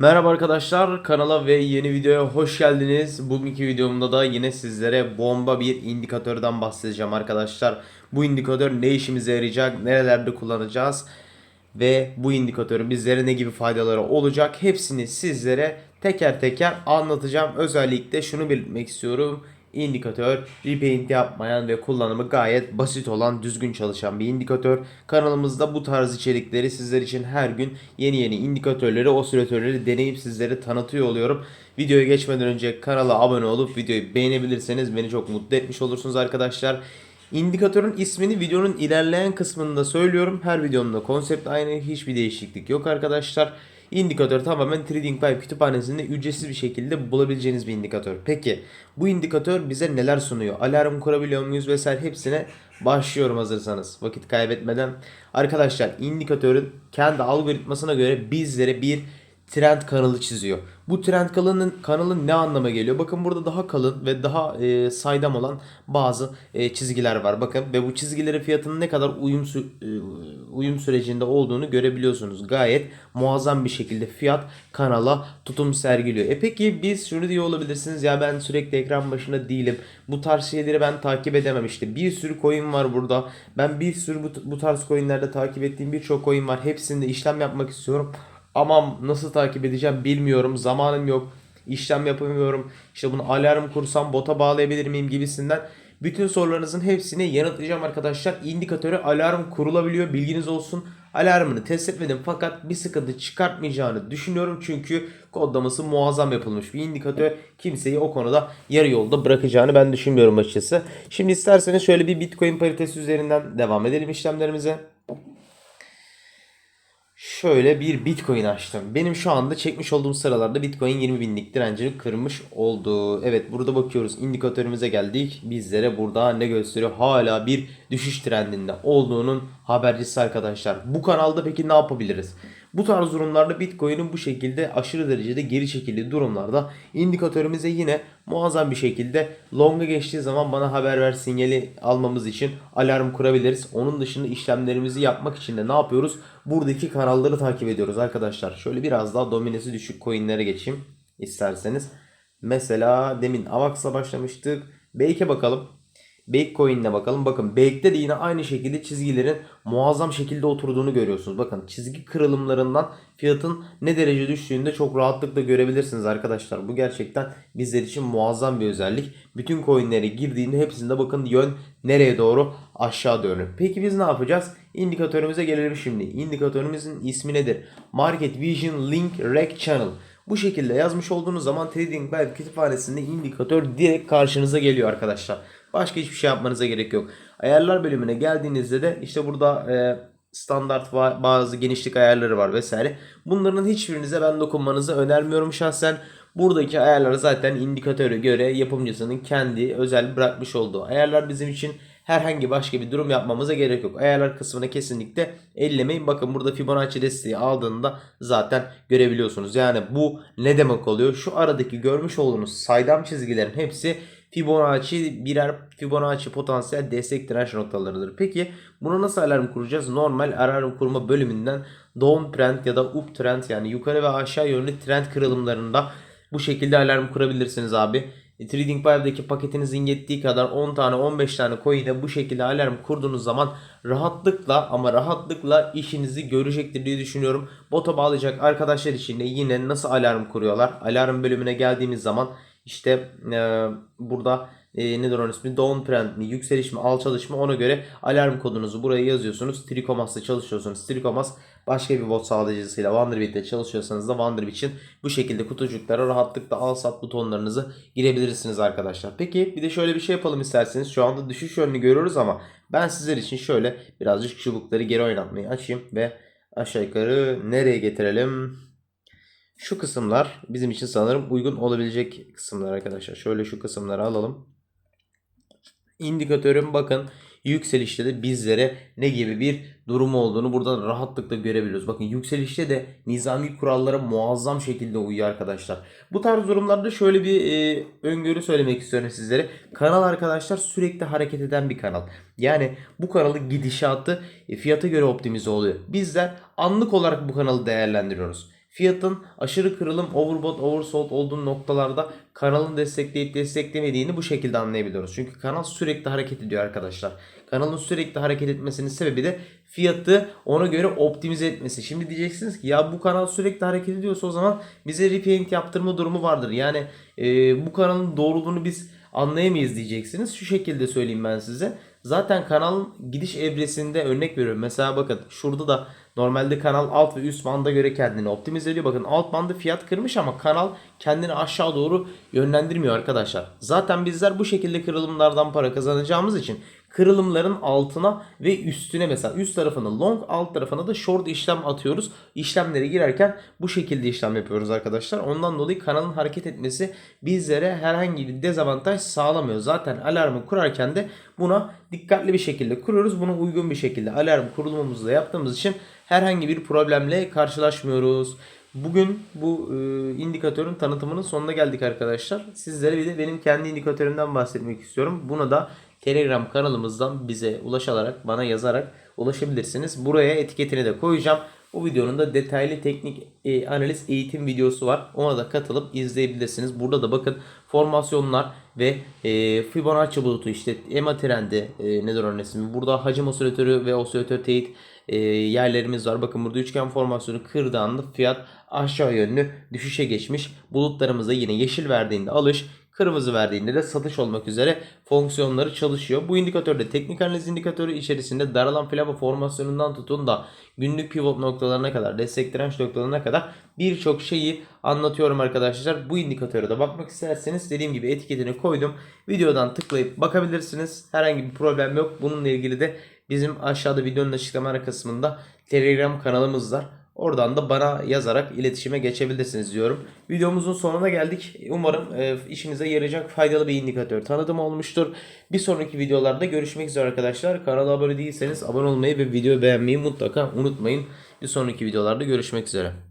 Merhaba arkadaşlar kanala ve yeni videoya hoş geldiniz. Bugünkü videomda da yine sizlere bomba bir indikatörden bahsedeceğim arkadaşlar. Bu indikatör ne işimize yarayacak, nerelerde kullanacağız ve bu indikatörün bizlere ne gibi faydaları olacak hepsini sizlere teker teker anlatacağım. Özellikle şunu belirtmek istiyorum. İndikatör repaint yapmayan ve kullanımı gayet basit olan düzgün çalışan bir indikatör. Kanalımızda bu tarz içerikleri sizler için her gün yeni yeni indikatörleri, osilatörleri deneyip sizlere tanıtıyor oluyorum. Videoya geçmeden önce kanala abone olup videoyu beğenebilirseniz beni çok mutlu etmiş olursunuz arkadaşlar. İndikatörün ismini videonun ilerleyen kısmında söylüyorum. Her videomda konsept aynı, hiçbir değişiklik yok arkadaşlar. İndikatör tamamen TradingView kütüphanesinde ücretsiz bir şekilde bulabileceğiniz bir indikatör. Peki bu indikatör bize neler sunuyor? Alarm kurabiliyor muyuz vesaire hepsine başlıyorum hazırsanız. Vakit kaybetmeden. Arkadaşlar indikatörün kendi algoritmasına göre bizlere bir trend kanalı çiziyor. Bu trend kanalının kanalı ne anlama geliyor? Bakın burada daha kalın ve daha e, saydam olan bazı e, çizgiler var. Bakın ve bu çizgilerin fiyatının ne kadar uyum sü- e, uyum sürecinde olduğunu görebiliyorsunuz. Gayet muazzam bir şekilde fiyat kanala tutum sergiliyor. E peki biz şunu diyor olabilirsiniz ya ben sürekli ekran başında değilim. Bu tarz şeyleri ben takip edemem işte. Bir sürü coin var burada. Ben bir sürü bu, bu tarz coinlerde takip ettiğim birçok coin var. Hepsinde işlem yapmak istiyorum. Ama nasıl takip edeceğim bilmiyorum. Zamanım yok. İşlem yapamıyorum. İşte bunu alarm kursam bota bağlayabilir miyim gibisinden. Bütün sorularınızın hepsini yanıtlayacağım arkadaşlar. İndikatöre alarm kurulabiliyor. Bilginiz olsun. Alarmını test etmedim fakat bir sıkıntı çıkartmayacağını düşünüyorum. Çünkü kodlaması muazzam yapılmış bir indikatör. Kimseyi o konuda yarı yolda bırakacağını ben düşünmüyorum açıkçası. Şimdi isterseniz şöyle bir Bitcoin paritesi üzerinden devam edelim işlemlerimize. Şöyle bir Bitcoin açtım. Benim şu anda çekmiş olduğum sıralarda Bitcoin 20 binlik direncini kırmış oldu. Evet burada bakıyoruz indikatörümüze geldik. Bizlere burada ne gösteriyor? Hala bir düşüş trendinde olduğunun habercisi arkadaşlar. Bu kanalda peki ne yapabiliriz? Bu tarz durumlarda Bitcoin'in bu şekilde aşırı derecede geri çekildiği durumlarda indikatörümüze yine muazzam bir şekilde longa geçtiği zaman bana haber ver sinyali almamız için alarm kurabiliriz. Onun dışında işlemlerimizi yapmak için de ne yapıyoruz? Buradaki kanalları takip ediyoruz arkadaşlar. Şöyle biraz daha dominesi düşük coinlere geçeyim isterseniz. Mesela demin Avax'la başlamıştık. Bake'e bakalım. Bake Coin'le bakalım. Bakın Bake'de de yine aynı şekilde çizgilerin muazzam şekilde oturduğunu görüyorsunuz. Bakın çizgi kırılımlarından fiyatın ne derece düştüğünü de çok rahatlıkla görebilirsiniz arkadaşlar. Bu gerçekten bizler için muazzam bir özellik. Bütün coinlere girdiğinde hepsinde bakın yön nereye doğru? Aşağı doğru. Peki biz ne yapacağız? İndikatörümüze gelelim şimdi. İndikatörümüzün ismi nedir? Market Vision Link Rec Channel. Bu şekilde yazmış olduğunuz zaman TradingView kütüphanesinde indikatör direkt karşınıza geliyor arkadaşlar. Başka hiçbir şey yapmanıza gerek yok. Ayarlar bölümüne geldiğinizde de işte burada e, standart bazı genişlik ayarları var vesaire. Bunların hiçbirinize ben dokunmanızı önermiyorum şahsen. Buradaki ayarlar zaten indikatöre göre yapımcısının kendi özel bırakmış olduğu ayarlar bizim için herhangi başka bir durum yapmamıza gerek yok. Ayarlar kısmına kesinlikle ellemeyin. Bakın burada Fibonacci desteği aldığında zaten görebiliyorsunuz. Yani bu ne demek oluyor? Şu aradaki görmüş olduğunuz saydam çizgilerin hepsi Fibonacci birer Fibonacci potansiyel destek direnç noktalarıdır. Peki buna nasıl alarm kuracağız? Normal alarm kurma bölümünden down trend ya da up trend yani yukarı ve aşağı yönlü trend kırılımlarında bu şekilde alarm kurabilirsiniz abi. E, TradingView'daki paketinizin yettiği kadar 10 tane 15 tane coin'e bu şekilde alarm kurduğunuz zaman rahatlıkla ama rahatlıkla işinizi görecektir diye düşünüyorum. Bota bağlayacak arkadaşlar için de yine nasıl alarm kuruyorlar? Alarm bölümüne geldiğimiz zaman işte e, burada e, nedir onun ismi? Downtrend mi, yükseliş mi, alçalış mı ona göre alarm kodunuzu buraya yazıyorsunuz. Trikomas'la çalışıyorsunuz. Trikomas başka bir bot sağlayıcısıyla Wonderbit'te çalışıyorsanız da Wonderbit'in bu şekilde kutucuklara rahatlıkla al sat butonlarınızı girebilirsiniz arkadaşlar. Peki bir de şöyle bir şey yapalım isterseniz. Şu anda düşüş yönünü görüyoruz ama ben sizler için şöyle birazcık çubukları geri oynatmayı açayım ve aşağı yukarı nereye getirelim? Şu kısımlar bizim için sanırım uygun olabilecek kısımlar arkadaşlar. Şöyle şu kısımları alalım. İndikatörün bakın yükselişte de bizlere ne gibi bir durum olduğunu buradan rahatlıkla görebiliyoruz. Bakın yükselişte de nizami kurallara muazzam şekilde uyuyor arkadaşlar. Bu tarz durumlarda şöyle bir e, öngörü söylemek istiyorum sizlere. Kanal arkadaşlar sürekli hareket eden bir kanal. Yani bu kanalın gidişatı e, fiyata göre optimize oluyor. Bizler anlık olarak bu kanalı değerlendiriyoruz. Fiyatın aşırı kırılım, overbought, oversold olduğu noktalarda kanalın destekleyip desteklemediğini bu şekilde anlayabiliyoruz. Çünkü kanal sürekli hareket ediyor arkadaşlar. Kanalın sürekli hareket etmesinin sebebi de fiyatı ona göre optimize etmesi. Şimdi diyeceksiniz ki ya bu kanal sürekli hareket ediyorsa o zaman bize repaint yaptırma durumu vardır. Yani e, bu kanalın doğruluğunu biz anlayamayız diyeceksiniz. Şu şekilde söyleyeyim ben size. Zaten kanalın gidiş evresinde örnek veriyorum. Mesela bakın şurada da normalde kanal alt ve üst banda göre kendini optimize ediyor. Bakın alt bandı fiyat kırmış ama kanal kendini aşağı doğru yönlendirmiyor arkadaşlar. Zaten bizler bu şekilde kırılımlardan para kazanacağımız için kırılımların altına ve üstüne mesela üst tarafına long alt tarafına da short işlem atıyoruz. İşlemlere girerken bu şekilde işlem yapıyoruz arkadaşlar. Ondan dolayı kanalın hareket etmesi bizlere herhangi bir dezavantaj sağlamıyor. Zaten alarmı kurarken de buna dikkatli bir şekilde kuruyoruz. Buna uygun bir şekilde alarm kurulumumuzu da yaptığımız için herhangi bir problemle karşılaşmıyoruz. Bugün bu e, indikatörün tanıtımının sonuna geldik arkadaşlar. Sizlere bir de benim kendi indikatörümden bahsetmek istiyorum. Buna da Telegram kanalımızdan bize ulaşarak, bana yazarak ulaşabilirsiniz. Buraya etiketini de koyacağım. Bu videonun da detaylı teknik e, analiz eğitim videosu var. Ona da katılıp izleyebilirsiniz. Burada da bakın formasyonlar ve e, Fibonacci bulutu işte EMA trendi e, nedir onun? Burada hacim osilatörü ve osilatör teyit e, yerlerimiz var. Bakın burada üçgen formasyonu kırdığında fiyat aşağı yönlü düşüşe geçmiş. Bulutlarımızda yine yeşil verdiğinde alış, kırmızı verdiğinde de satış olmak üzere fonksiyonları çalışıyor. Bu indikatörde teknik analiz indikatörü içerisinde daralan flama formasyonundan tutun da günlük pivot noktalarına kadar, destek direnç noktalarına kadar birçok şeyi anlatıyorum arkadaşlar. Bu indikatöre de bakmak isterseniz dediğim gibi etiketini koydum. Videodan tıklayıp bakabilirsiniz. Herhangi bir problem yok. Bununla ilgili de bizim aşağıda videonun açıklama kısmında Telegram kanalımız var. Oradan da bana yazarak iletişime geçebilirsiniz diyorum. Videomuzun sonuna geldik. Umarım e, işinize yarayacak faydalı bir indikatör tanıdım olmuştur. Bir sonraki videolarda görüşmek üzere arkadaşlar. Kanala abone değilseniz abone olmayı ve videoyu beğenmeyi mutlaka unutmayın. Bir sonraki videolarda görüşmek üzere.